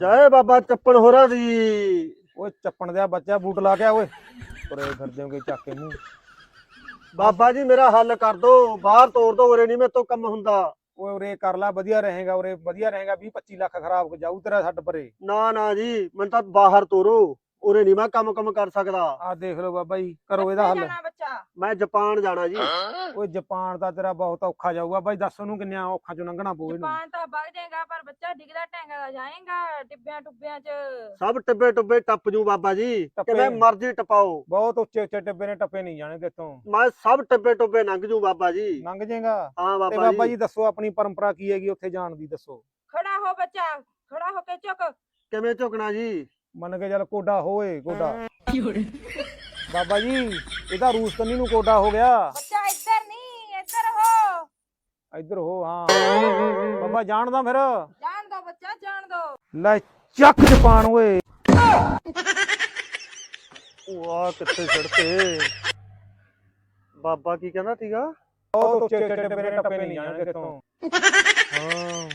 ਜੈ ਬਾਬਾ ਚੱਪਣ ਹੋਰਾਂ ਦੀ। ਓਏ ਚੱਪਣ ਦਿਆ ਬੱਚਾ ਬੂਟ ਲਾ ਕੇ ਆ ਓਏ। ਤੁਰੇ ਫਿਰਦੇ ਹੋਗੇ ਚੱਕ ਕੇ ਮੂੰਹ। ਬਾਬਾ ਜੀ ਮੇਰਾ ਹੱਲ ਕਰ ਦੋ। ਬਾਹਰ ਤੋੜ ਦੋ ਉਰੇ ਨਹੀਂ ਮੇਰੇ ਤੋਂ ਕੰਮ ਹੁੰਦਾ। ਓਏ ਉਰੇ ਕਰ ਲਾ ਵਧੀਆ ਰਹੇਗਾ ਉਰੇ ਵਧੀਆ ਰਹੇਗਾ। 20 25 ਲੱਖ ਖਰਾਬ ਜਾਊ ਤੇਰਾ ਛੱਡ ਪਰੇ। ਨਾ ਨਾ ਜੀ ਮੈਨੂੰ ਤਾਂ ਬਾਹਰ ਤੋਰੋ। ਉਰੇ ਨਹੀਂ ਮੈਂ ਕੰਮ ਕੰਮ ਕਰ ਸਕਦਾ। ਆਹ ਦੇਖ ਲਓ ਬਾਬਾ ਜੀ ਕਰੋ ਇਹਦਾ ਹੱਲ। ਜਾਣਾ ਬੱਚਾ? ਮੈਂ ਜਾਪਾਨ ਜਾਣਾ ਜੀ। ਓਏ ਜਾਪਾਨ ਦਾ ਤੇਰਾ ਬਹੁਤ ਔਖਾ ਜਾਊਗਾ। ਬਾਈ ਦੱਸ ਉਹਨੂੰ ਕਿੰਨਿਆਂ ਔਖਾਂ ਚੋਂ ਲੰਘਣਾ ਪਊ ਇਹਨੂੰ। ਜਪਾਨ ਤਾਂ ਵਗ ਜਾਏਗਾ ਪਰ ਬੱਚਾ ਡਿੱਗਦਾ ਟੈਂਗਾ ਦਾ ਜਾਏਗਾ ਟਿੱਬਿਆਂ ਟੁੱਬਿਆਂ 'ਚ। ਸਭ ਟਿੱਬੇ ਟੁੱਬੇ ਟੱਪ ਜੂ ਬਾਬਾ ਜੀ। ਟੱਪੇ। ਕਿਵੇਂ ਮਰਜ਼ੀ ਟਪਾਓ। ਬਹੁਤ ਉੱਚੇ ਉੱਚੇ ਟਿੱਬੇ ਨੇ ਟੱਪੇ ਨਹੀਂ ਜਾਣੇ ਤੇਤੋਂ ਮੈਂ ਸਭ ਟਿੱਬੇ ਟੁੱਬੇ ਲੰਘ ਜੂ ਬਾਬਾ ਜੀ। ਲੰਘ ਜਾਏਗਾ। ਹਾਂ ਤੇ ਬਾਬਾ ਬਾਬਾ ਜੀ। ਜੀ ਦੱਸੋ ਆਪਣੀ ਪਰੰਪਰਾ ਕੀ ਹੈਗੀ ਉੱਥੇ ਜਾਣ ਦੀ ਦੱਸੋ। ਖੜਾ ਹੋ ਬੱਚਾ ਖੜਾ ਹੋ ਕੇ ਝੁਕ। ਕਿਵੇਂ ਝੁਕਣਾ ਜੀ? ਮੰਨ ਕੇ ਚੱਲ ਕੋਡਾ ਹੋਏ ਕੋਡਾ। ਬਾਬਾ ਜੀ ਇਹਦਾ ਰੂਸ ਕੰਨੀ ਨੂੰ ਕੋਡਾ ਹੋ ਗਿਆ। ਬੱਚਾ ਇੱਧਰ ਨਹੀਂ ਇੱਧਰ ਹੋ। ਇੱਧਰ ਹੋ ਹਾਂ। ਬਾਬਾ ਜਾਣਦਾ ਫਿਰ। ਜਾਣ ਦੋ ਬੱਚਾ ਜਾਣ ਦੋ। ਲੈ ਚੱਕ ਜਪਾਨ ਓਏ। ਵਾਹ ਕਿੱਥੇ ਚੜਤੇ ਬਾਬਾ ਕੀ ਕਹਿੰਦਾ ਸੀਗਾ? ਬਹੁਤ ਉੱਚੇ ਉੱਚੇ ਟਿੱਬੇ ਨੇ ਟੱਪੇ ਨਹੀਂ ਜਾਣੇ ਤੇਤੋਂ ਹਾਂ।